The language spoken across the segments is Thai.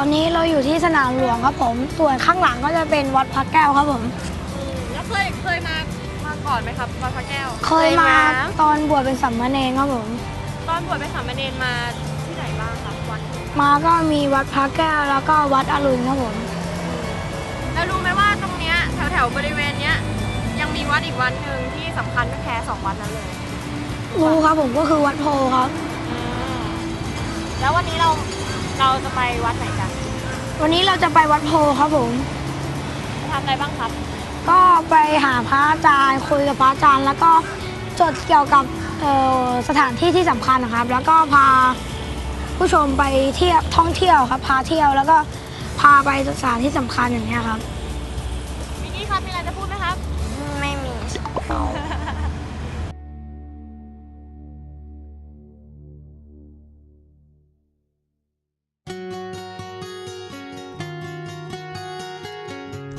ตอนนี้เราอยู่ที่สนามหลวงครับผม ส่วนข้างหลังก็จะเป็นวัดพระแก้วครับผม แล้วเคยเคยมามาก่อนไหมครับวัดพระแก้ว เคยมาตอนบวชเป็นสัมมาเนรครับผม ตอนบวชเป็นสามเณรมาที่ไหนบ้างครับวัดมาก็มีวัดพระแก้วแล้วก็วัดอรุณครับผมแล้วรู้ไหมว่าตรงเนี้ยแถวแถวๆบริเวณเนี้ยยังมีวัดอีกวัดหนึ่งที่สำคัญไม่แพ้สองวัดนั้นเลย รู้ครับผมก็คือวัดโพครับ แล้ววันนี้เราเราจะไปวัดไหนกัน วันนี้เราจะไปวัดโพครับผมจะทำอะไรบ้างครับ ก็ไปหาพระอาจารย์คุยกับพระอาจารย์ แล้วก็จดเกี่ยวกับเอ่อสถานที่ที่สำคัญนะครับ แล้วก็พาผู้ชมไปเที่ยวท่องเที่ยวครับ พาเที่ยวแล้วก็พาไปสถานที่สำคัญอย่างเงี้ยครับ มิกกี้ครับ มีอะไรจะพูดไหมครับ ไม่มี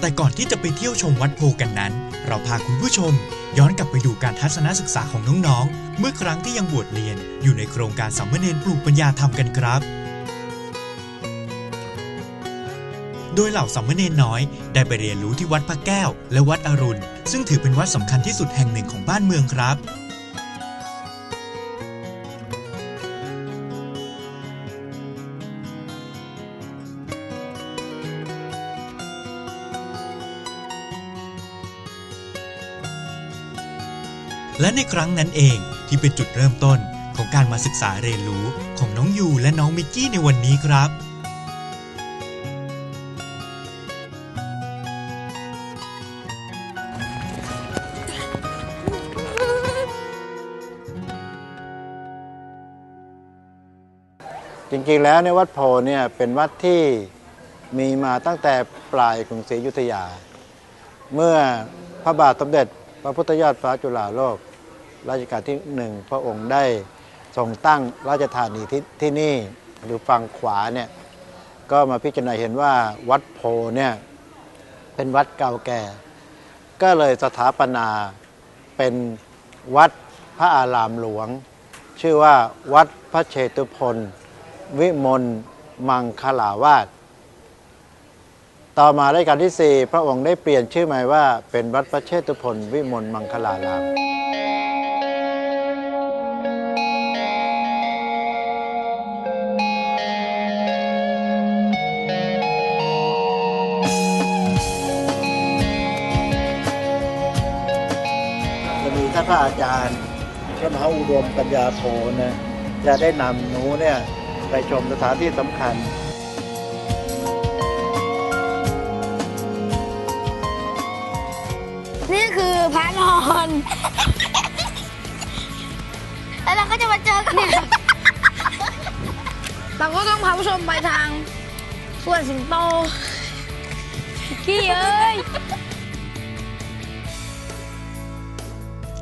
แต่ก่อนที่จะไปเที่ยวชมวัดโพกันนั้น เราพาคุณผู้ชม ย้อนกลับไปดูการทัศนศึกษาของน้องๆ เมื่อครั้งที่ยังบวชเรียน อยู่ในโครงการสัมมเนรปลูกปัญญาธรรมกันครับ โดยเหล่าสัมมเนรน้อย ได้ไปเรียนรู้ที่วัดพระแก้ว และวัดอรุณ ซึ่งถือเป็นวัดสำคัญที่สุดแห่งหนึ่งของบ้านเมืองครับ และในครั้งนั้นเองที่เป็นจุดเริ่มต้นของการมาศึกษาเรียนรู้ของน้องยูและน้องมิกกี้ในวันนี้ครับ จริงๆแล้วในยวัดโพธิ์เนี่ยเป็นวัดที่มีมาตั้งแต่ปลายกรุงศรีอยุธยา เมื่อพระบาทสมเด็จพระพุทธยอดฟ้าจุฬาโลก รัชกาลที่หนึ่งพระองค์ได้ทรงตั้งราชธานีที่ที่นี่หรือฝั่งขวาเนี่ยก็มาพิจารณาเห็นว่าวัดโพเนี่ยเป็นวัดเก่าแก่ ก็เลยสถาปนาเป็นวัดพระอารามหลวง ชื่อว่าวัดพระเชตุพนวิมลมังคลาวาสต่อมารัชกาลที่ 4 พระองค์ได้เปลี่ยนชื่อใหม่ว่าเป็นวัดพระเชตุพนวิมลมังคลาราม ระอาจารย์พระมหาอุดมปัญญาโทนะจะได้นำหนูเนี่ยไปชมสถานที่สำคัญนี่คือพระนอน แล้วเราก็จะมาเจอกันเนี่ย เราก็ต้องพาผู้ชมไปทางสวนสิงโตกี้เอ้ย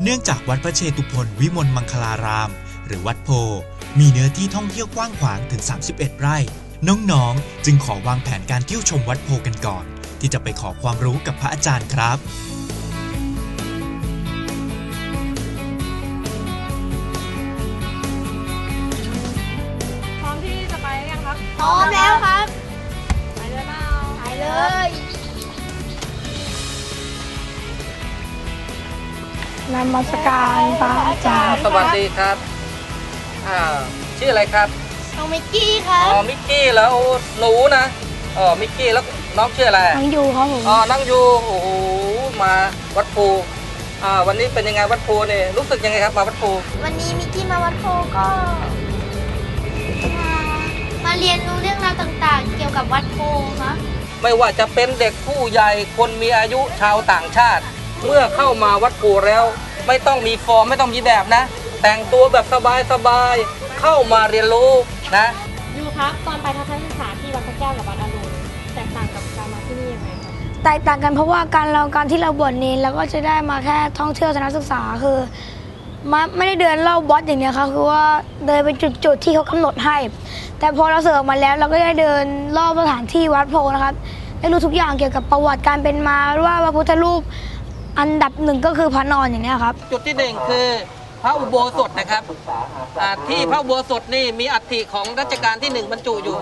เนื่องจากวัดพระเชตุพนวิมลมังคลาราม หรือวัดโพ มีเนื้อที่ท่องเที่ยวกว้างขวางถึง 31 ไร่ น้องๆ จึงขอวางแผนการเที่ยวชมวัดโพกันก่อน ที่จะไปขอความรู้กับพระอาจารย์ครับ นมัสการพระอาจารย์สวัสดีครับอ่าชื่ออะไรครับน้องมิกกี้ครับ อ๋อมิกกี้แล้วหนูนะอ๋อมิกกี้แล้วน้องชื่ออะไรน้องยูครับผมอ๋อนั่งอยู่โอ้โหมาวัดภูอ่าวันนี้เป็นยังไงวัดภูเนี่ยรู้สึกยังไงครับมาวัดภูวันนี้มิกกี้มาวัดโพก็มามาเรียนรู้เรื่องราวต่างๆ เกี่ยวกับวัดโพครับไม่ว่าจะเป็นเด็กผู้ใหญ่คนมีอายุชาวต่างชาติ เมื่อเข้ามาวัดภูแล้ว ไม่ต้องมีฟอร์มไม่ต้องมีแบบนะ แต่งตัวแบบสบายๆเข้ามาเรียนรู้นะ ยูครับตอนไปทัศนศึกษาที่วัดพระแก้วกับวัดอรุณแตกต่างกับการมาที่นี่ยังไงครับแตกต่างกันเพราะว่าการเราการที่เราบวชเนรเราก็จะได้มาแค่ท่องเที่ยวทัศนศึกษาคือมาไม่ได้เดินรอบวัดอย่างเดียวครับคือว่าเดินไปจุดๆที่เขากำหนดให้ แต่พอเราเสิร์ฟมาแล้วเราก็ได้เดินรอบสถานที่วัดโพนะครับได้รู้ทุกอย่างเกี่ยวกับประวัติการเป็นมาว่าพระพุทธรูป อันดับหนึ่งก็คือพระนอนอย่างเนี้ยครับ จุดที่หนึ่งคือพระอุโบสถนะครับอ่าที่พระอุโบสถนี่มีอัฐิของรัชกาลที่หนึ่งบรรจุอยู่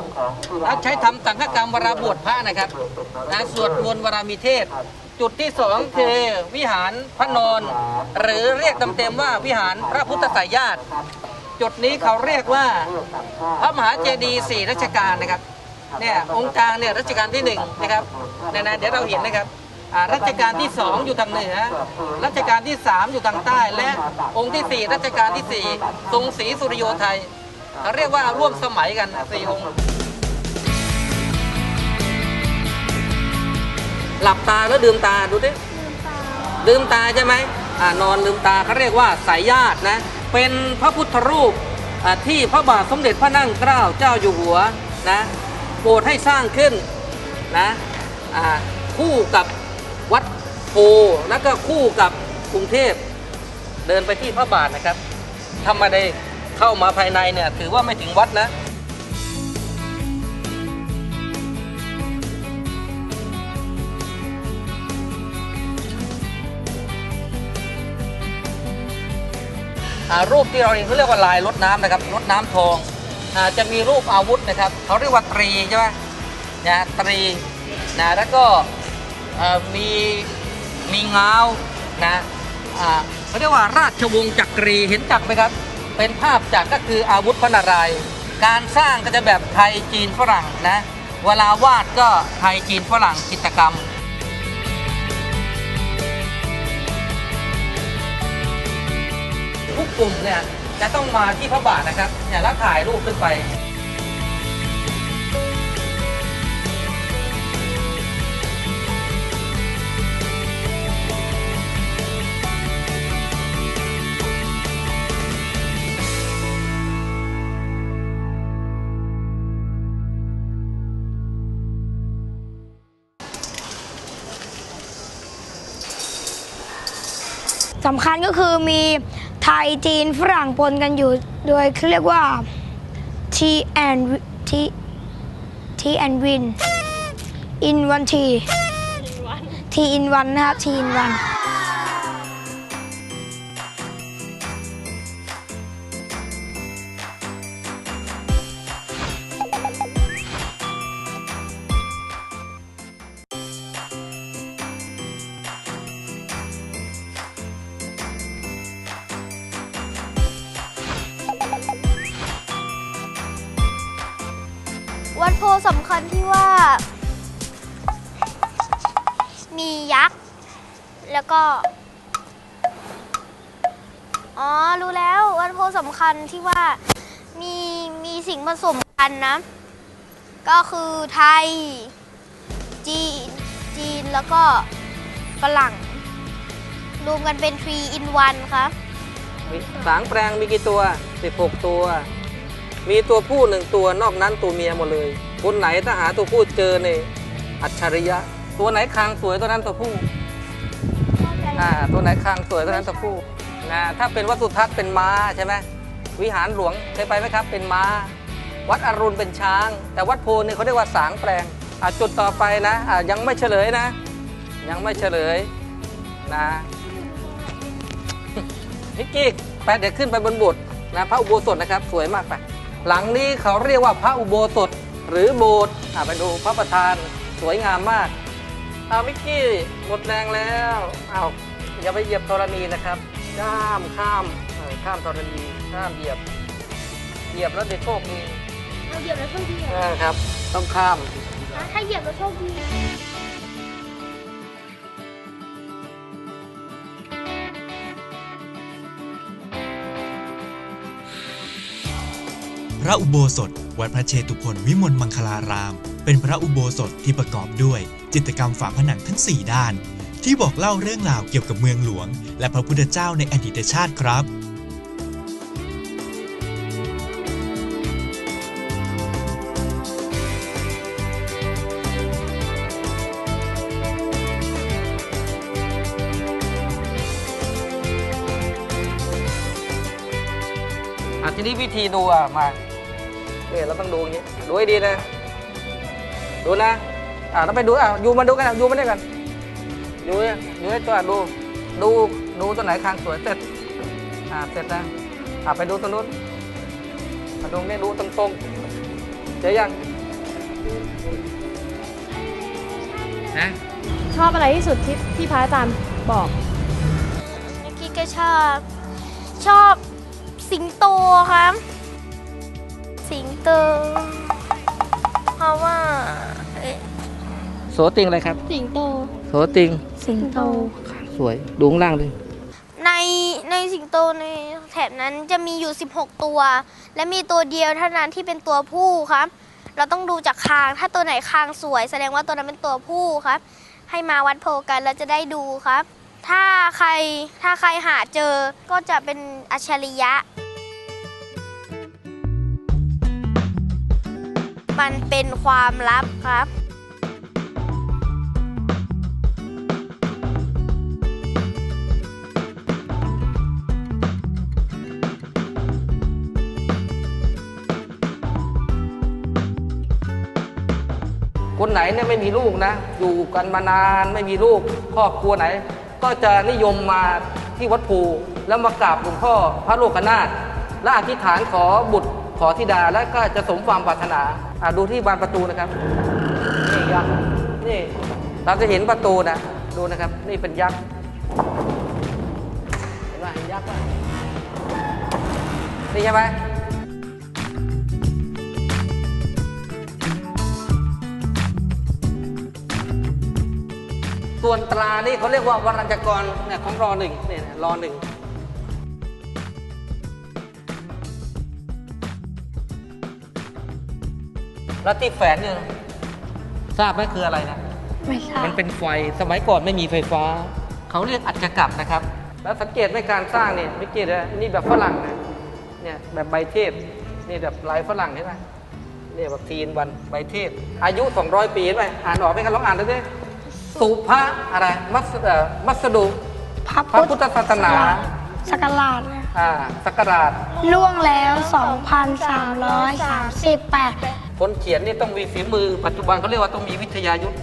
แล้วใช้ทำสังฆกรรมเวลาบวชพระนะครับนะสวดมนต์เวลามีเทศ จุดที่สองคือวิหารพระนอน หรือเรียกเต็มๆว่าวิหารพระพุทธสายญาติ จุดนี้เขาเรียกว่า พระมหาเจดีย์สี่รัชกาลนะครับเนี่ยองค์กลางเนี่ยรัชกาลที่หนึ่งนะครับเนี่ยนะเดี๋ยวเราเห็นนะครับ อ่ารัชกาลที่สองอยู่ทางเหนือ รัชกาลที่สามอยู่ทางใต้ และองค์ที่สี่รัชกาลที่สี่ทรงศรีสุริโยไทยเขาเรียกว่าร่วมสมัยกันนะสี่องค์ หลับตาแล้วลืมตาดูดิลืมตาใช่ไหมอ่านอนลืมตาเขาเรียกว่าสายญาตินะ เป็นพระพุทธรูปที่พระบาทสมเด็จพระนั่งเกล้าเจ้าอยู่หัวนะโปรดให้สร้างขึ้นนะคู่กับ วัดโพแล้วก็คู่กับกรุงเทพเดินไปที่พระบาทนะครับถ้าไม่ได้เข้ามาภายในเนี่ยถือว่าไม่ถึงวัดนะรูปที่เราเห็นเขาเรียกว่าลายรถน้ำนะครับรถน้ำทองอจะมีรูปอาวุธนะครับเขาเรียกว่าตรีใช่ไหมนะตรีนะแล้วก็ มีมีเงานะอ่าเขาเรียกว่าราชวงศ์จักรีเห็นจักรไหมครับ เป็นภาพจักรก็คืออาวุธพระนารายณ์การสร้างก็จะแบบไทยจีนฝรั่งนะเวลาวาดก็ไทยจีนฝรั่งจิตรกรรมทุกกลุ่มเนี่ยจะต้องมาที่พระบาทนะครับเนี่ยแล้วถ่ายรูปขึ้นไป สำคัญก็คือมีไทยจีนฝรั่งปนกันอยู่ โดยเขาเรียกว่า T and T T and Win in one T T in one นะครับ T in one แล้วก็ อ๋อ รู้แล้ววัดโพสำคัญที่ว่ามีมีสิ่งผสมกันนะ ก็คือไทย จีน จีนแล้วก็ฝรั่ง รวมกันเป็น 3 in 1 ครับ สางแปลงมีกี่ตัว 16 ตัว มีตัวผู้หนึ่งตัวนอกนั้นตัวเมียหมดเลย คนไหนถ้าหาตัวผู้เจอในยอัจฉริยะ ตัวไหนคางสวยตัวนั้นตัวผู้ อ่าตัวไหนคางสวยตัวนั้นตัวผู้นะถ้าเป็นวัดสุทัศน์เป็นม้าใช่ไหมวิหารหลวงเคยไปไหมครับ เป็นม้า วัดอรุณเป็นช้าง แต่วัดโพนี่เขาเรียกว่าสางแปลงอ่าจุดต่อไปนะอ่ายังไม่เฉลยนะ ยังไม่เฉลยนะนิกกี้ไปเดี๋ยวขึ้นไปบนโบสถ์นะพระอุโบสถนะครับสวยมากไปหลังนี้เขาเรียกว่าพระอุโบสถหรือโบสถ์ไปดูพระประธานสวยงามมากเอามิกกี้หมดแรงแล้วเอา อย่าไปเหยียบธรณีนะครับข้ามข้ามเออข้ามธรณีข้ามเหยียบ เหยียบแล้วเด็กโชคดีเอาเหยียบแล้วโชคดีเออครับ ต้องข้ามถ้าเหยียบแล้วโชคดีพระอุโบสถ วัดพระเชตุพนวิมลมังคลาราม เป็นพระอุโบสถที่ประกอบด้วย จิตรกรรมฝาผนังทั้ง 4 ด้าน ที่บอกเล่าเรื่องราวเกี่ยวกับเมืองหลวง และพระพุทธเจ้าในอดีตชาติครับ อะทีนี้วิธีดูอะมาเนี่ยเราต้องดูอย่างนี้ดูให้ดีนะ ดูนะ อะเราไปดูอะอยู่มาดูกันอะอยู่มาด้วยกัน อยู่เนี่ยอยู่ให้ตัวอะดูดูดูตัวไหนคางสวยเสร็จอ่าเสร็จแล้วอ่าไปดูตรงนู้นมาดูนี่ดูตรงๆเจอยังนะชอบอะไรที่สุดที่ที่พระอาจารย์บอกนิกกี้ก็ชอบ ชอบสิงโตครับ สิงโตเพราะว่าเอ๊ะโสติงอะไรครับ สิงโต โสติง สิงโตสวย ดูข้างล่างดิ ในในสิงโตในแถบนั้นจะมีอยู่ 16 ตัว และมีตัวเดียวเท่านั้นที่เป็นตัวผู้ครับ เราต้องดูจากคาง ถ้าตัวไหนคางสวย แสดงว่าตัวนั้นเป็นตัวผู้ครับ ให้มาวัดโพลกันแล้วจะได้ดูครับ ถ้าใครถ้าใครหาเจอก็จะเป็นอัจฉริยะ มันเป็นความลับครับ ไหนเนี่ยไม่มีลูกนะ อยู่กันมานานไม่มีลูกครอบครัวไหน ก็จะนิยมมาที่วัดภูแล้วมากราบหลวงพ่อพระโลกนาถและอธิษฐานขอบุตรขอธิดาและก็จะสมความปรารถนาดูที่บานประตูนะครับ นี่ยักษ์นี่เราจะเห็นประตูนะดูนะครับ นี่เป็นยักษ์เห็นไหมเห็นยักษ์ป่ะนี่ใช่ไหม ส่วนตรานี่เขาเรียกว่าวรัญจกรเนี่ยของรอหนึ่งเนี่ยรอหนึ่งแล้วที่แฝนเนี่ยทราบไหมคืออะไรนะ ไม่ทราบมันเป็นไฟสมัยก่อนไม่มีไฟฟ้า เขาเรียกอัจฉกับนะครับ แล้วสังเกตไหมการสร้างเนี่ยสังเกตนะนี่แบบฝรั่งนะเนี่ยแบบใบเทพนี่แบบลายฝรั่งเห็นไหมเนี่ยแบบทีนวันใบเทพอายุ 200 ปีเห็นไหมอ่านออกไหมครับลองอ่านดูสิ สุภะอะไรมัสเอ่อมัสดุพระพระพุทธศาสนาสักราชอ่าสักราช ล่วงแล้ว 2,338 คนเขียนนี่ต้องมีฝีมือ ปัจจุบันเขาเรียกว่าต้องมีวิทยายุทธ์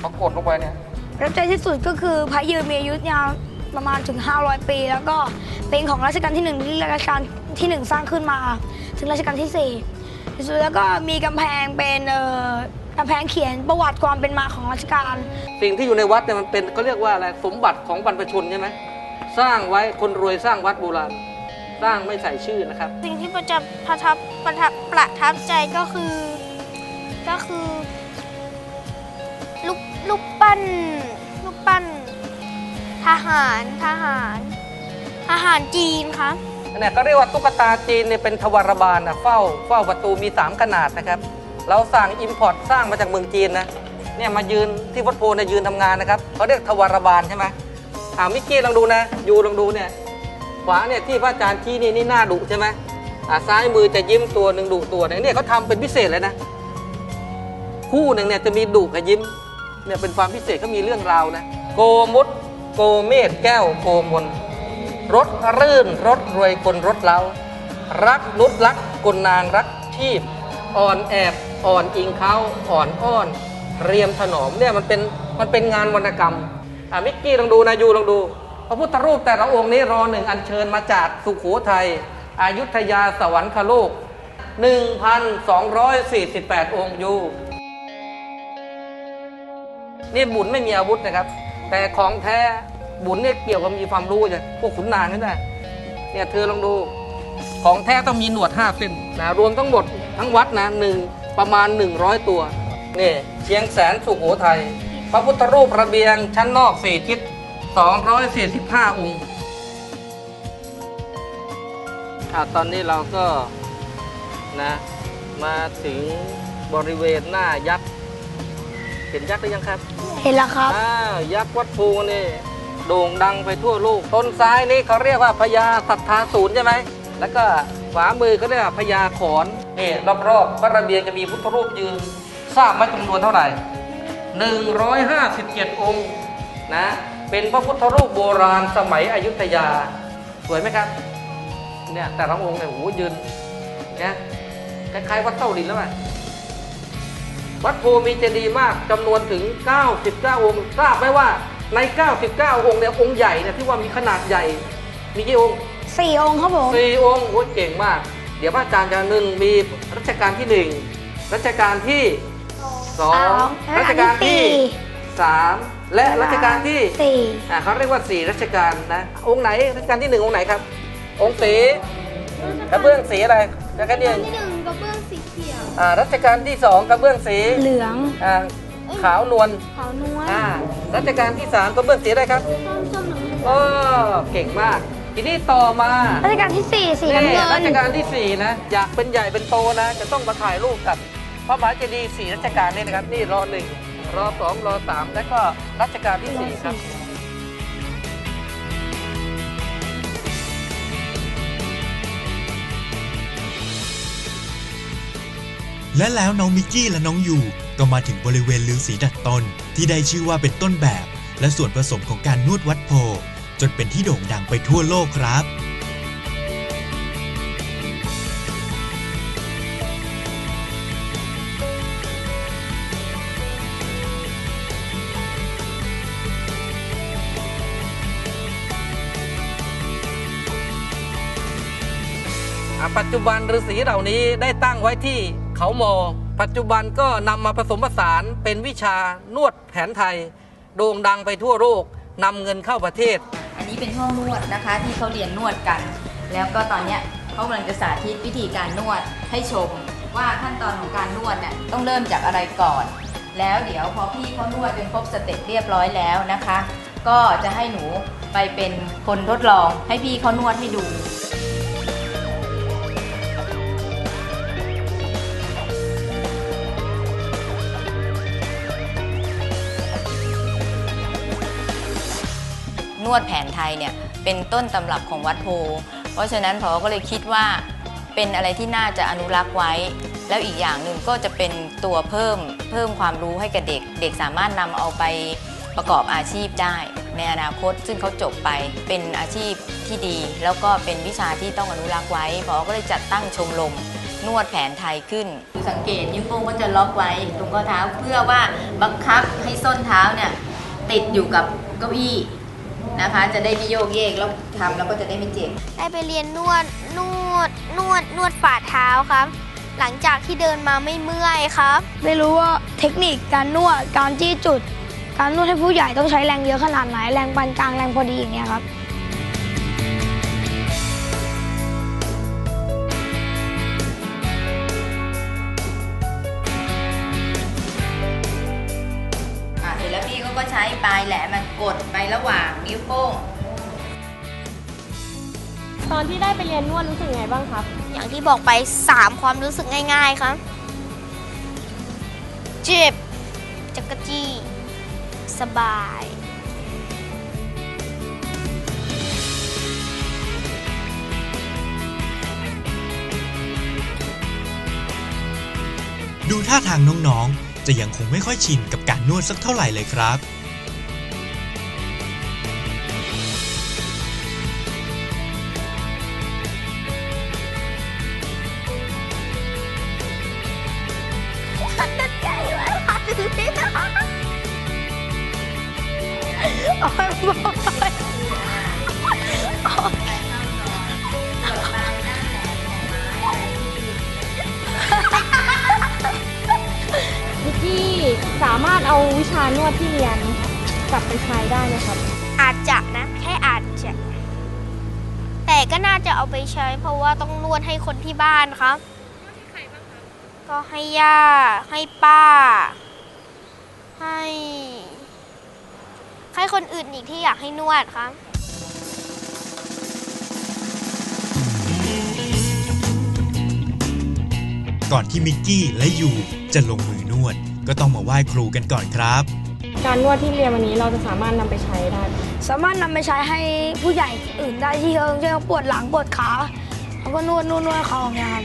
พอกดลงไปเนี่ยประทับใจที่สุดก็คือพระยืนมีอายุยาวประมาณถึง 500 ปี แล้วก็เป็นของรัชกาลที่หนึ่งที่รัชกาลที่หนึ่งสร้างขึ้นมา ถึงรัชกาลที่สี่ที่สุดแล้วก็มีกำแพงเป็นเอ่อ กำแพงเขียนประวัติความเป็นมาของรัชกาลสิ่งที่อยู่ในวัดเนี่ยมันเป็นเขาเรียกว่าอะไรสมบัติของบรรพชนใช่ไหมสร้างไว้คนรวยสร้างวัดโบราณ สร้างไม่ใส่ชื่อนะครับ สิ่งที่ประจับประทับประทับประทับใจก็คือ ก็คือลูกลูกปั้นลูกปั้น ทหารทหารทหารจีนครับ เนี่ยก็เรียกว่าตุ๊กตาจีนเนี่ยเป็นทวารบาลนะเฝ้าเฝ้าประตูมี 3 ขนาดนะครับ เราสั่งอิมพอร์ตสร้างมาจากเมืองจีนนะเนี่ยมายืนที่วัดโพเนี่ยยืนทำงานนะครับเขาเรียกทวารบาลใช่ไหมอ่ามิกกี้ลองดูนะยูลองดูเนี่ยขวาเนี่ยที่พระอาจารย์ชี้นี่นี่หน้าดุใช่ไหมอ่าซ้ายมือจะยิ้มตัวหนึ่งดุตัวหนึงเนี่ยเขาทำเป็นพิเศษเลยนะ คู่หนึ่งเนี่ยจะมีดุกับยิ้มเนี่ยเป็นความพิเศษเขามีเรื่องราวนะโกมุตโกเมศแก้วโกมลรถรื่นรถรวยคนรถเล้ารักนุดรักกลนางรักชีพอ่อนแอบ อ่อนอิงเขาอ่อนอ้อน เรียมถนอมเนี่ยมันเป็นมันเป็นงานวรรณกรรมอะมิกกี้ลองดูนะยูลองดู พระพุทธรูปแต่ละองค์นี้รอหนึ่งอัญเชิญมาจากสุขโขทัยอายุทยาสวรรคโลก 1,248 องค์อยู่นี่บุญไม่มีอาวุธนะครับ แต่ของแท้บุญเนี่ยเกี่ยวกับมีความรู้จ้ะพวกขุนนางนี่นะเนี่ยเธอลองดู ของแท้ต้องมีหนวด5เส้นนะรวมทั้งหมดทั้งวัดนะหนึ่ง ประมาณ 100 ตัวนี่เชียงแสนสุโขทัยพระพุทธรูประเบียงชั้นนอกสี่ทิศ245 องค์อะตอนนี้เราก็นะมาถึงบริเวณหน้ายักษ์เห็นยักษ์หรือยังครับ เห็นแล้วครับอ้าวยักษ์วัดภูนี่โด่งดังไปทั่วโลกต้นซ้ายนี่เขาเรียกว่าพญาศรัทธาศูนย์ใช่ไหมแล้วก็ ขวามือเขาเรียกว่าพญาขอนนี่รอบๆพระระเบียงจะมีพุทธรูปยืนทราบไหมจำนวนเท่าไหร่ 157 องค์นะเป็นพระพุทธรูปโบราณสมัยอยุธยา สวยไหมครับเนี่ยแต่ละองค์เนี่ยโอ้โหยืนเนี่ยคล้ายๆวัดเต้าดินแล้วไหมวัดโพมีเจดีย์มากจำนวนถึง 99 องค์ ทราบไหมว่าใน 99 องค์เนี่ยองค์ใหญ่เนี่ยที่ว่ามีขนาดใหญ่มีกี่องค์ สี่องค์ครับผม สี่องค์โอ้ยเก่งมาก เดี๋ยวพระอาจารย์จะหนึ่งมีรัชกาลที่หนึ่งรัชกาลที่สองสองรัชกาลที่สามและรัชกาลที่สี่อ่าเขาเรียกว่าสี่รัชกาลนะองค์ไหนรัชกาลที่หนึ่งองค์ไหนครับ องค์สีกระเบื้องสีอะไรรัชกาลที่หนึ่งที่หนึ่งกระเบื้องสีเขียวอ่ารัชกาลที่สองกระเบื้องสีเหลืองอ่าขาวนวลขาวนวลอ่ารัชกาลที่สามกระเบื้องสีอะไรครับ ส้มส้มเหลืองโอ้เก่งมาก ทีนี้ต่อมารัชกาลที่สี่สีนี่น้ำเงิรัชนกาลที่สี่นะอยากเป็นใหญ่เป็นโตนะ จะต้องมาถ่ายรูปกับพระมหาเจดีย์สี่รัชกาลนี่นะครับ นี่รอหนึ่งรอสองรอสามและก็รัชกาลที่สี่ครับและแล้วน้องมิกกี้และน้องยูก็มาถึงบริเวณลือสีดัดต้นที่ได้ชื่อว่าเป็นต้นแบบ และส่วนผสมของการนวดวัดโพ จนเป็นที่โด่งดังไปทั่วโลกครับ ปัจจุบันฤาษีเหล่านี้ได้ตั้งไว้ที่เขาโม ปัจจุบันก็นำมาผสมผสานเป็นวิชานวดแผนไทย โด่งดังไปทั่วโลกนำเงินเข้าประเทศ นนี้เป็นห้องนวดนะคะ ที่เขาเรียนนวดกัน แล้วก็ตอนเนี้ยเขากำลังจะสาธิตวิธีการนวดให้ชม ว่าขั้นตอนของการนวดเนี่ยต้องเริ่มจากอะไรก่อน แล้วเดี๋ยวพอพี่เขานวดจนครบสเต็ปเรียบร้อยแล้วนะคะ ก็จะให้หนูไปเป็นคนทดลองให้พี่เขานวดให้ดู นวดแผนไทยเนี่ยเป็นต้นตำรับของวัดโพ เพราะฉะนั้นพอก็เลยคิดว่าเป็นอะไรที่น่าจะอนุรักษ์ไว้ แล้วอีกอย่างหนึ่งก็จะเป็นตัวเพิ่มเพิ่มความรู้ให้กับเด็ก เด็กสามารถนำเอาไปประกอบอาชีพได้ ในอนาคตซึ่งเขาจบไปเป็นอาชีพที่ดี แล้วก็เป็นวิชาที่ต้องอนุรักษ์ไว้พอก็เลยจัดตั้งชมรมนวดแผนไทยขึ้น สังเกตนิ้วโป้งก็จะล็อกไว้ตรงข้อเท้าเพื่อว่าบังคับให้ส้นเท้าเนี่ยติดอยู่กับเก้าอี้ นะคะ จะได้ไม่โยกเยกแล้วทำแล้วก็จะได้ไม่เจ็บ ได้ไปเรียนนวดนวดนวดนวดฝ่าเท้าครับ หลังจากที่เดินมาไม่เมื่อยครับ ได้รู้ว่าเทคนิคการนวดการจี้จุด การนวดให้ผู้ใหญ่ต้องใช้แรงเยอะขนาดไหนแรงปานกลางแรงพอดีอย่างเงี้ยครับ แหลมมันกดไประหว่างนิ้วโป้ง ตอนที่ได้ไปเรียนนวดรู้สึกไงบ้างครับ อย่างที่บอกไป 3 ความรู้สึกง่าย ๆครับ เจ็บ จักรจี้ สบาย ดูท่าทางน้องๆ จะยังคงไม่ค่อยชินกับการนวดสักเท่าไหร่เลยครับ เอาวิชานวดที่เรียนกลับไปใช้ได้ไหมครับ อาจจะนะ แค่อาจจะ แต่ก็น่าจะเอาไปใช้ เพราะว่าต้องนวดให้คนที่บ้านครับ ก็ให้ย่า ให้ป้า ให้ ให้คนอื่นอีกที่อยากให้นวดครับ ก่อนที่มิกกี้และยูจะลงมือนวด ก็ต้องมาไหว้ครูกันก่อนครับ การนวดที่เรียนวันนี้เราจะสามารถนำไปใช้ได้ไหมสามารถนำไปใช้ให้ผู้ใหญ่อื่นได้ที่เขาเช่นเขาปวดหลังปวดขาเขาก็นวดนวดนวดเขาอย่างเงี้ยครับ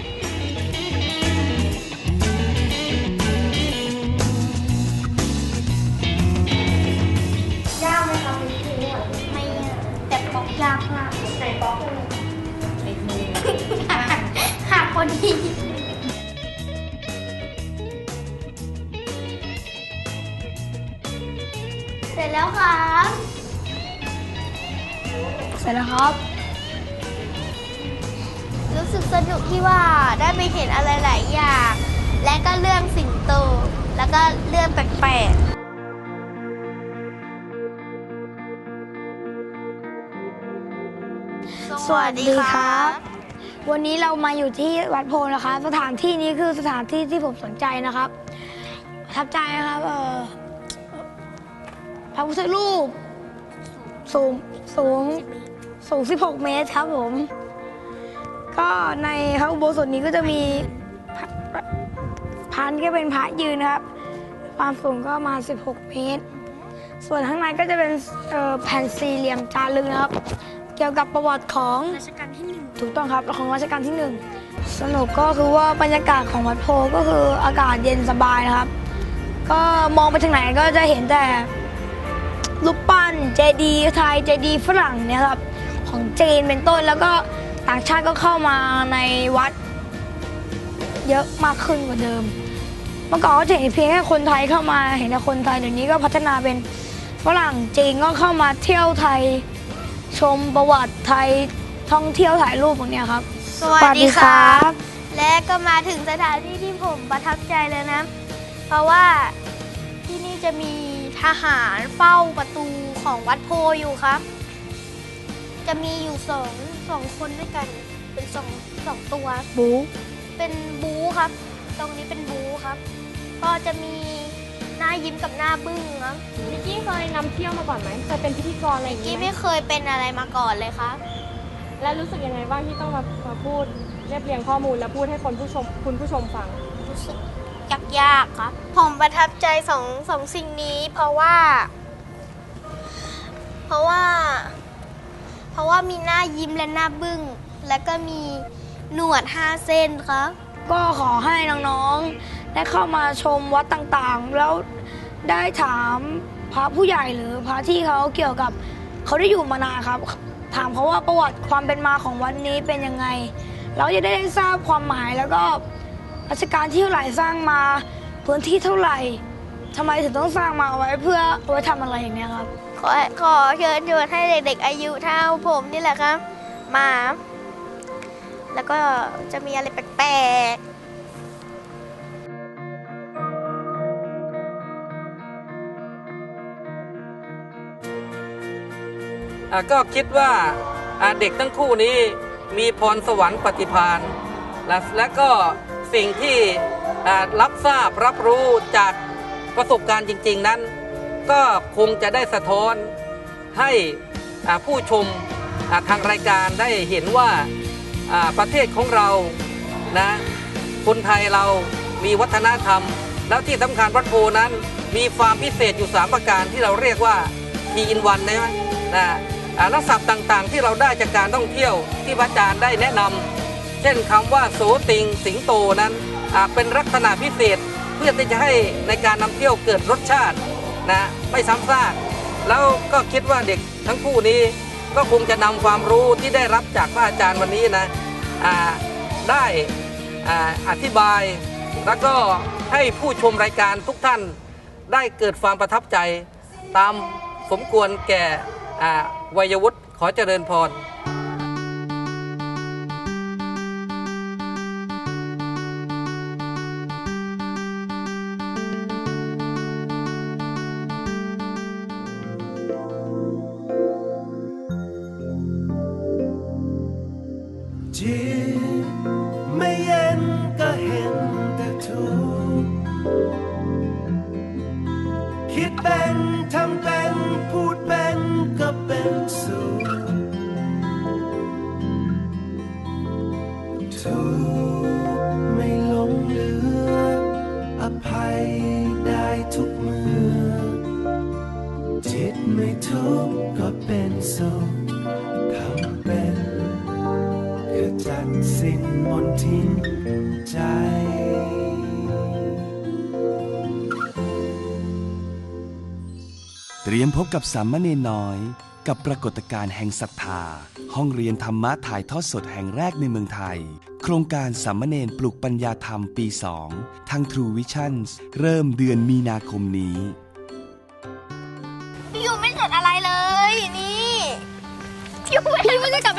ยากไหมคะวิธีนวดไม่ยากแต่ป๊อกยากมากไหนป๊อกเลยติดมือหักพอดี แล้วครับ เสร็จแล้วครับสึกสนุกที่ว่าได้ไปเห็นอะไรหลายอย่าง และก็เรื่องสิงโต แล้วก็เรื่องแปลกๆสวัสดีครับ วันนี้เรามาอยู่ที่วัดโพธิ์นะครับ สถานที่นี้คือสถานที่ที่ผมสนใจนะครับประทับใจนะครับ เอ่อ พระพุทธรูปสูงสูงสูง 16 เมตรครับผม ก็ในพระอุโบสถนี้ก็จะมีพระพานก็เป็นพระยืนนะครับ ความสูงก็ประมาณ16 เมตร ส่วนข้างในก็จะเป็นเอ่อแผ่นสี่เหลี่ยมจารึกนะครับ เกี่ยวกับประวัติของรัชกาลที่หนึ่งถูกต้องครับของรัชกาลที่หนึ่งสนุกก็คือว่าบรรยากาศของวัดโพก็คืออากาศเย็นสบายนะครับ ก็มองไปทางไหนก็จะเห็นแต่ รูปปั้นเจดีย์ไทยเจดีย์ฝรั่งเนี่ยครับของจีนเป็นต้นแล้วก็ต่างชาติก็เข้ามาในวัด เยอะมากขึ้นกว่าเดิม เมื่อก่อนก็จะเห็นเพียงแค่คนไทยเข้ามาเห็นแต่คนไทยเดี๋ยวนี้ก็พัฒนาเป็นฝรั่งจีนก็เข้ามาเที่ยวไทย ชมประวัติไทยท่องเที่ยวถ่ายรูปพวกเนี้ยครับ สวัสดีครับ และก็มาถึงสถานที่ที่ผมประทับใจเลยนะ เพราะว่าที่นี่จะมี ทหารเฝ้าประตูของวัดโพอยู่ครับ จะมีอยู่สองสองคนด้วยกัน เป็นสองสองตัว บูเป็นบู๊ครับ ตรงนี้เป็นบู๊ครับ ก็จะมีหน้ายิ้มกับหน้าบึ้งครับนิกกี้เคยนำเที่ยวมาก่อนไหมเคยเป็นพิธีกรอะไรอย่างกี้งี้ไหมไม่เคยเป็นอะไรมาก่อนเลยครับ แล้วรู้สึกยังไงบ้างที่ต้องมามาพูดเรียบเรียงข้อมูล แล้วพูดให้คนผู้ชมคุณผู้ชมฟัง รู้สึก ยากยากๆครับ ผมประทับใจสองสองสิ่งนี้เพราะว่า เพราะว่า เพราะว่ามีหน้ายิ้มและหน้าบึ้ง และก็มีหนวดห้าเส้นครับ ก็ขอให้น้องๆได้เข้ามาชมวัดต่างๆ แล้วได้ถามพระผู้ใหญ่หรือพระที่เขาเกี่ยวกับเขาได้อยู่มานานครับ ถามเขาว่าประวัติความเป็นมาของวัดนี้เป็นยังไง เราจะได้ทราบความหมายแล้วก็ รัชกาลที่เท่าไหร่สร้างมา พื้นที่เท่าไหร่ทำไมถึงต้องสร้างมาไว้เพื่อเอาไว้ทำอะไรอย่างเนี้ยครับ ขอขอเชิญชวนให้เด็กๆ อายุเท่าผมนี่แหละครับ มา แล้วก็จะมีอะไรแปลกๆอะก็คิดว่าอะเด็กทั้งคู่นี้มีพรสวรรค์ปฏิภาณ และและก็สิ่งที่รับทราบรับรู้จากประสบการณ์จริง ๆ นั้น ก็คงจะได้สะท้อนให้ผู้ชมทางรายการได้เห็นว่าประเทศของเรานะคนไทยเรามีวัฒนธรรม แล้วที่สำคัญวัดโพนั้นมีความพิเศษอยู่ 3 ประการที่เราเรียกว่าทีอินวันได้ไหมนะอ่าและศัพท์ต่างๆ ที่เราได้จากการท่องเที่ยวที่พระอาจารย์ได้แนะนำ เช่นคำว่าโสติงสิงโตนั้นอ่าเป็นลักษณะพิเศษเพื่อที่จะให้ในการนำเที่ยวเกิดรสชาตินะไม่ซ้ำซากแล้วก็คิดว่าเด็กทั้งคู่นี้ก็คงจะนำความรู้ที่ได้รับจากพระอาจารย์วันนี้นะได้อ่าอธิบายแล้วก็ให้ผู้ชมรายการทุกท่านได้เกิดความประทับใจตามสมควรแก่วัยวุฒิขอเจริญพร ทุกข์ก็เป็นสุขทำเป็นขจัดสิ้นมนทินใจ เตรียมพบกับสามเณรน้อย กับปรากฏการณ์แห่งศรัทธา ห้องเรียนธรรมะถ่ายทอดสดแห่งแรกในเมืองไทย โครงการสามเณรปลุกปัญญาธรรมปี 2 ทาง True Vision เริ่มเดือนมีนาคมนี้ นี่พี่ยูไม่พี่ยูจะกลับ